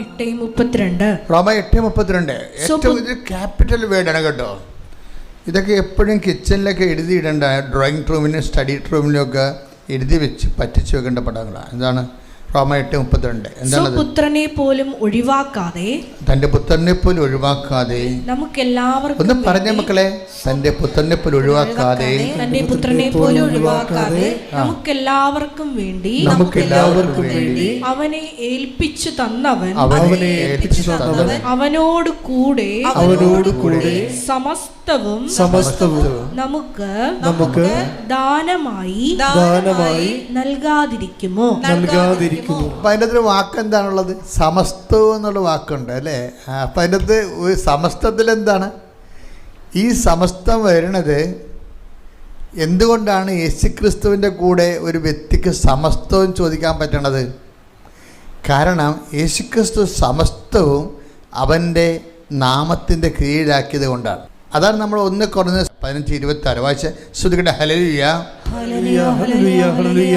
എട്ട് മുപ്പത്തിരണ്ട്. റോമ എട്ട് മുപ്പത്തിരണ്ട്. ഏറ്റവും ഇത് ക്യാപിറ്റൽ വേർഡാണ് കേട്ടോ. ഇതൊക്കെ എപ്പോഴും കിച്ചണിലൊക്കെ എഴുതിയിടേണ്ട ഡ്രോയിങ് റൂമിനും സ്റ്റഡി റൂമിലും ഒക്കെ എഴുതി വെച്ച് പറ്റിച്ചു വെക്കേണ്ട പടങ്ങളാണ്. എന്താണ്? റോമ എട്ട് മുപ്പത്തിരണ്ട്. എന്താണത്? പോലും ഒഴിവാക്കാതെ തന്റെ പുത്രനെ പോലും ഒഴിവാക്കാതെ നമുക്കെല്ലാവർക്കും ഒന്ന് പറഞ്ഞ മക്കളെ തന്റെ പുത്രനെ പോലും ഒഴിവാക്കാതെ തന്റെ പുത്രനെ പോലും ഒഴിവാക്കാതെ നമുക്കെല്ലാവർക്കും വേണ്ടി നമുക്കെല്ലാവർക്കും വേണ്ടി അവനെ ഏൽപ്പിച്ചു തന്നവൻ അവനെ ഏൽപ്പിച്ചു തന്നവൻ അവനോട് കൂടെ അവനോട് കൂടെ സമസ്തവും സമസ്തവും നമുക്ക് നമുക്ക് ദാനമായി ദാനമായി നൽകാതിരിക്കുമോ? നൽകാതിരിക്കുന്നു അപ്പം അതിന്റെ അകത്തൊരു വാക്ക് എന്താണുള്ളത് സമസ്തവും എന്നുള്ള വാക്കുണ്ട് അല്ലേ? അപ്പം അതിന്റെ അകത്ത് ഒരു സമസ്തത്തിൽ എന്താണ്? ഈ സമസ്തം വരുന്നത് എന്തുകൊണ്ടാണ് യേശു ക്രിസ്തുവിന്റെ കൂടെ ഒരു വ്യക്തിക്ക് സമസ്തവും ചോദിക്കാൻ പറ്റണത്? കാരണം യേശുക്രിസ്തു സമസ്തവും അവന്റെ നാമത്തിന്റെ കീഴിലാക്കിയത് കൊണ്ടാണ്. അതാണ് നമ്മൾ ഒന്ന് കുറഞ്ഞ പതിനഞ്ച് ഇരുപത്തി ആറ് വായിച്ച. ശ്രുതികയുടെ ഹലലിയ ഹല്ലേലൂയ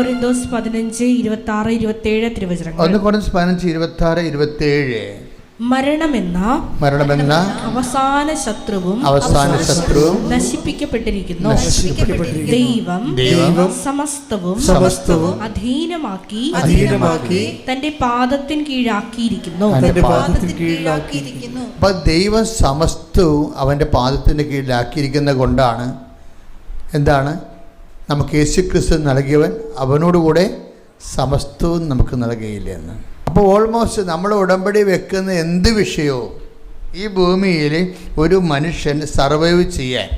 കൊറിന്തോസ് പതിനഞ്ച് ഇരുപത്തി ആറ് ഇരുപത്തി ഏഴ് തിരുവചനങ്ങൾ. ഒന്ന് പതിനഞ്ച് ഇരുപത്തി ആറ് ഇരുപത്തി ഏഴ് മരണമെന്ന മരണമെന്ന അവസാന ശത്രുവും അവസാന ശത്രുവും നശിപ്പിക്കപ്പെട്ടിരിക്കുന്നു. നശിപ്പിക്കപ്പെട്ടിരിക്കുന്നു. ദൈവം ദൈവം സമസ്തവും സമസ്തവും അധീനമാക്കി അധീനമാക്കി തന്റെ പാദത്തിൻ കീഴാക്കിയിരിക്കുന്നു. തന്റെ പാദത്തിന് കീഴിലാക്കി അപ്പം ദൈവം സമസ്തവും അവന്റെ പാദത്തിന്റെ കീഴിലാക്കിയിരിക്കുന്ന കൊണ്ടാണ് എന്താണ്? നമുക്ക് യേശു ക്രിസ്തു നൽകിയവൻ അവനോടുകൂടെ സമസ്തവും നമുക്ക് നൽകിയില്ല എന്ന് അപ്പോൾ ഓൾമോസ്റ്റ് നമ്മൾ ഉടമ്പടി വെക്കുന്ന എന്ത് വിഷയവും ഈ ഭൂമിയിൽ ഒരു മനുഷ്യൻ സർവൈവ് ചെയ്യാൻ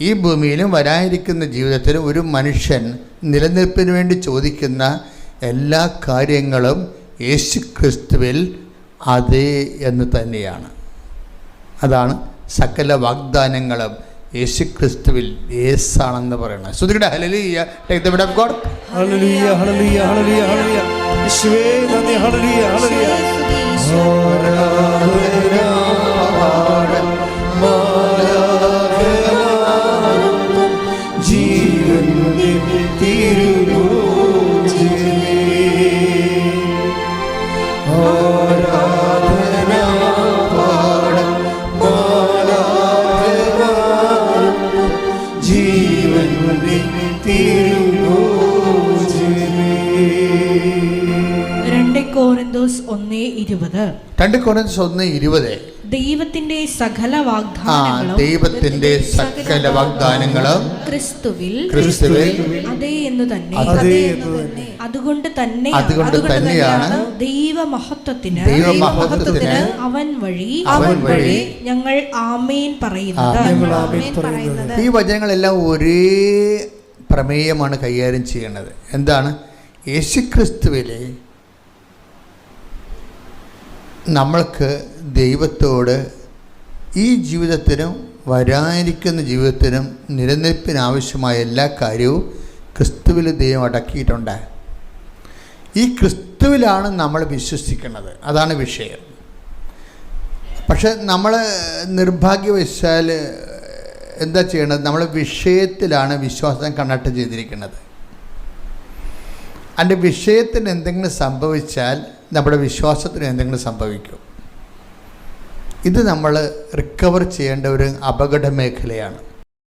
ഈ ഭൂമിയിലും വരാനിരിക്കുന്ന ജീവിതത്തിൽ ഒരു മനുഷ്യൻ നിലനിൽപ്പിന് വേണ്ടി ചോദിക്കുന്ന എല്ലാ കാര്യങ്ങളും യേശു ക്രിസ്തുവിൽ അതേ എന്ന് തന്നെയാണ്. അതാണ് സകല വാഗ്ദാനങ്ങളും യേശു ക്രിസ്തുവിൽ യേസാണെന്ന് പറയണം ശ്രുതിയുടെ hallelujah take the of God hallelujah hallelujah hallelujah hallelujah യേശുവേ നന്ദി ഹല്ലേലൂയ ഹല്ലേലൂയ ആരാധന തിരുലോചനേ രണ്ട് കോരന്തോസ് ഒന്ന് ഇരുപത്. രണ്ട് കോരന്തോസ് ഒന്ന് ഇരുപത്. ദൈവത്തിന്റെ സകല വാഗ്ദാനങ്ങളും ദൈവത്തിന്റെ സകല വാഗ്ദാനങ്ങളും ക്രിസ്തുവിൽ ക്രിസ്തുവിൽ അതേ എന്ന് തന്നെ. അതുകൊണ്ട് തന്നെ അതുകൊണ്ട് തന്നെയാണ് ദൈവമഹത്വത്തിന് ദൈവമഹത്വത്തിന് അവൻ വഴി അവൻ വഴി ഞങ്ങൾ ആമേൻ പറയുന്നത്. ഞങ്ങൾ ആമേൻ പറയുന്നത്. ഈ വചനങ്ങളെല്ലാം ഒരേ പ്രമേയമാണ് കൈകാര്യം ചെയ്യുന്നത് എന്താണ്? യേശുക്രിസ്തുവിലെ നമ്മൾക്ക് ദൈവത്തോട് ഈ ജീവിതത്തിനും വരാനിരിക്കുന്ന ജീവിതത്തിനും നിലനിൽപ്പിനാവശ്യമായ എല്ലാ കാര്യവും ക്രിസ്തുവിൽ ദൈവം അടക്കിയിട്ടുണ്ട്. ഈ ക്രിസ്തുവിലാണ് നമ്മൾ വിശ്വസിക്കുന്നത്. അതാണ് വിഷയം. പക്ഷെ നമ്മൾ നിർഭാഗ്യവശാൽ എന്താ ചെയ്യണത്? നമ്മൾ വിഷയത്തിലാണ് വിശ്വാസം കണ്ടക്ട് ചെയ്തിരിക്കുന്നത്. അതിന്റെ വിഷയത്തിന് എന്തെങ്കിലും സംഭവിച്ചാൽ നമ്മുടെ വിശ്വാസത്തിന് എന്തെങ്കിലും സംഭവിക്കും. ഇത് നമ്മൾ റിക്കവർ ചെയ്യേണ്ട ഒരു അപകട മേഖലയാണ്.